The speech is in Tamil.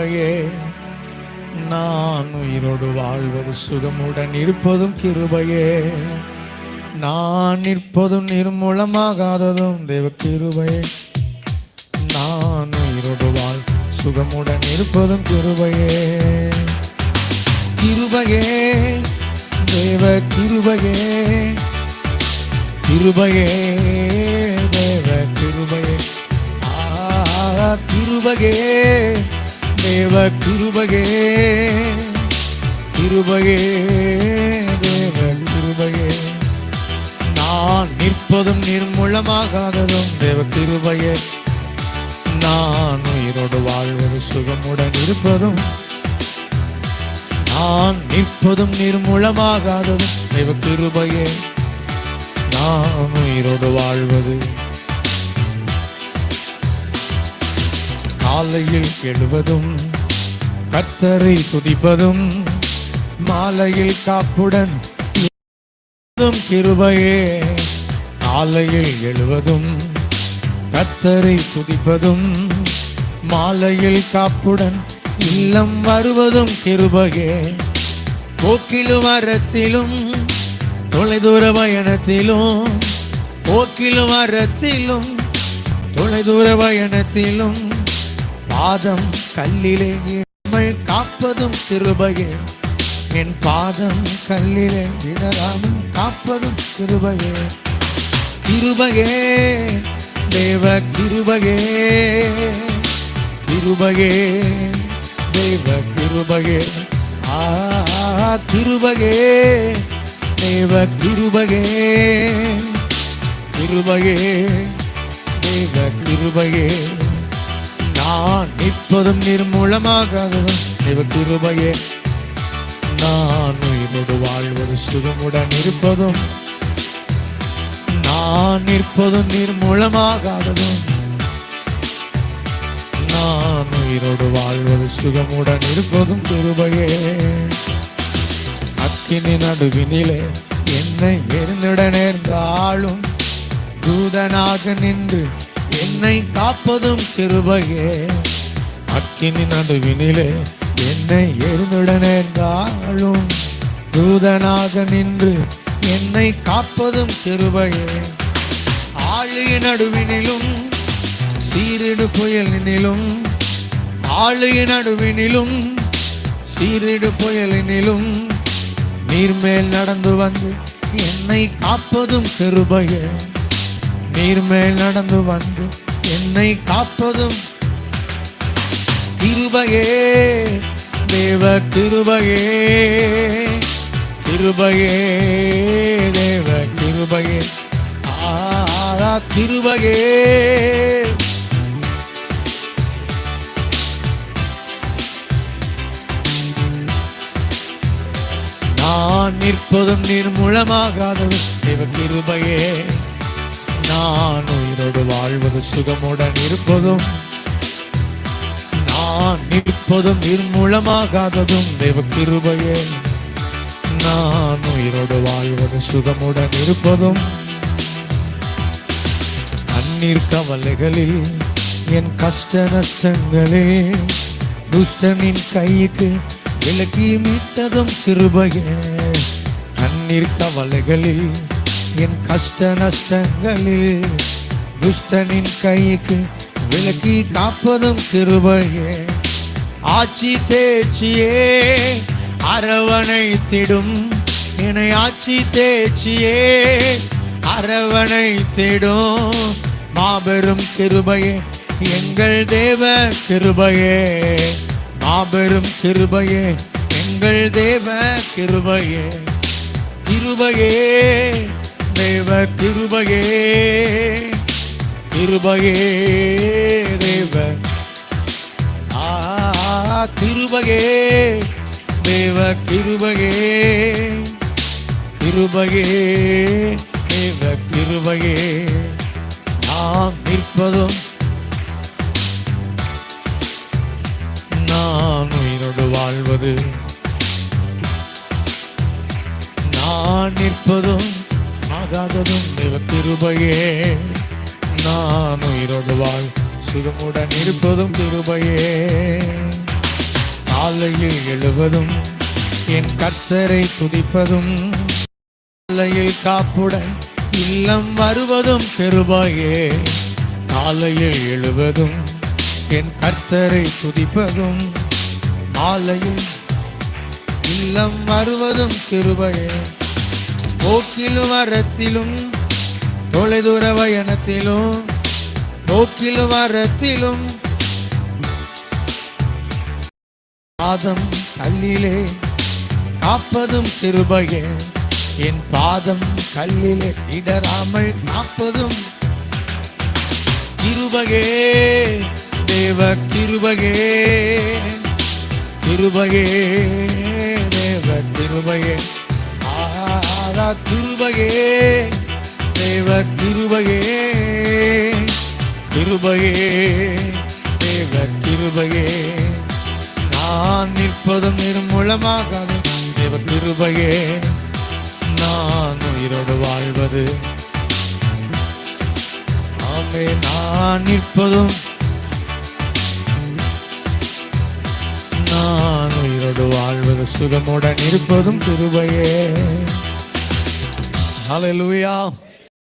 கிருபையே நான் உயிரோடு வாழ்வது சுகமுடன் இருப்பதும் கிருபையே. நான் நிற்பதும் நிர்மூலமாகாததும் தேவ கிருபையே. நான் உயிரோடு வாழ் சுகமுடன் இருப்பதும் கிருபையே. கிருபையே தேவ கிருபையே. கிருபையே தேவ கிருபையே. ஆ கிருபையே. தேவ கிருபகே கிருபகே தேவ கிருபகே நான் நிற்பதும் நிர்மூலமாகாததும் தேவ கிருபையே. நான் உயிரோடு வாழ்வது சுகமுடன் இருப்பதும் நான் நிற்பதும் நிர்மூலமாகாததும் தேவ கிருபையே. நான் உயிரோடு வாழ்வது காலையில் எழுவதும் கத்தரை துதிப்பதும் மாலையில் காப்புடன் கிருபையே. காலையில் எழுவதும் கத்தரை துதிப்பதும் மாலையில் காப்புடன் இல்லம் வருவதும் கிருபையே. போக்கிலும் மரத்திலும் தொலைதூர பயணத்திலும் போக்கிலும் மரத்திலும் தொலைதூர பயணத்திலும் பாதம் கல்லிலே எம்மை காப்பதும் கிருபையே. என் பாதம் கல்லிலே விடராமல் காப்பதும் கிருபையே. கிருபையே தேவ கிருபையே. கிருபையே தேவ கிருபையே. ஆ கிருபையே தேவ கிருபையே. கிருபையே தேவ கிருபையே. நான் இப்போதும் நிர்மூலமாகாததும் தேவ கிருபையே. நான் உயிரோடு வாழ்வது சுகமுடன் இருப்பதும். நான் நிற்பதும் நிர்மூலமாகாததும் நான் உயிரோடு வாழ்வது சுகமுடன் இருப்பதும் கிருபையே. அக்கினி நடுவினிலே என்னை எரிந்திட நேர்ந்தாலும் தூதனாக நின்று என்னை காப்பதும் கிருபையே அக்கினி நடுவினிலே என்னை எரிந்திட தூதனாக நின்று என்னை காப்பதும் கிருபையே ஆழிய நடுவினிலும் சீரிடு புயலினிலும் ஆழிய நடுவினிலும் சீரிடு புயலினிலும் நீர்மேல் நடந்து வந்து என்னை காப்பதும் கிருபையே நீர்மேல் நடந்து வந்து என்னை காப்பதும் கிருபையே. தேவ கிருபையே. கிருபையே தேவ கிருபையே. ஆரா கிருபையே. நான் நிற்பதும் நீர் மூலமாகாதது. தேவ கிருபையே. வாழ்வது சுகமுடன் இருப்பதும் நான் நிற்பதும் நிர்மூலமாகாததும் தேவ கிருபையே. நான் உயிரோடு வாழ்வது சுகமுடன் இருப்பதும் கண்ணீர் கவலைகளில் என் கஷ்ட நஷ்டங்களே துஷ்டனின் கைக்கு விலக்கி மீட்டதும் கிருபையே. கண்ணீர் கவலைகளில் என் கஷ்ட நஷ்டங்களில் துஷ்டனின் கைக்கு விலக்கி காப்பதும் கிருபையே ஆட்சி தேர்ச்சியே அரவணைத்திடும். என்னை ஆட்சி தேர்ச்சியே அரவணைத்திடும். மாபெரும் கிருபையே எங்கள் தேவ கிருபையே. மாபெரும் கிருபையே எங்கள் தேவ கிருபையே. கிருபையே தேவ கிருபையே. கிருபையே தேவ ஆ கிருபையே தேவ கிருபையே. கிருபையே தேவ கிருபையே. நாம் நிற்பதும் நான் உயிரோடு வாழ்வது. நான் நிற்பதும் ஆகாததும் தேவ கிருபையே. நான் உயிரோடு வாழ் சுகமுடன் இருப்பதும் கிருபையே. காலையில் எழுவதும் என் கத்தரை துதிப்பதும் காலையில் காப்புடன் இல்லம் வருவதும் கிருபையே. காலையில் எழுவதும் என் கர்த்தரை துதிப்பதும் மாலையில் இல்லம் வருவதும் கிருபையே. போக்கிலும் வரத்திலும் தொலைதூர பயணத்திலும் போக்கிலும் வரத்திலும். பாதம் கல்லிலே காப்பதும் திருபகே என் பாதம் கல்லிலே இடராமல் காப்பதும் கிருபகே தேவ கிருபகே கிருபகே தேவ கிருபகே ஆரா கிருபகே தேவ கிருபகே கிருபகே தேவ கிருபகே நான் நிற்பதும் நிர்மூலமாக தேவ கிருபையே. நான் உயிரோடு வாழ்வது. ஆமே நான் நிற்பதும் நான் உயிரோடு வாழ்வது. சுகமுடன் இருப்பதும் கிருபையே. Hallelujah.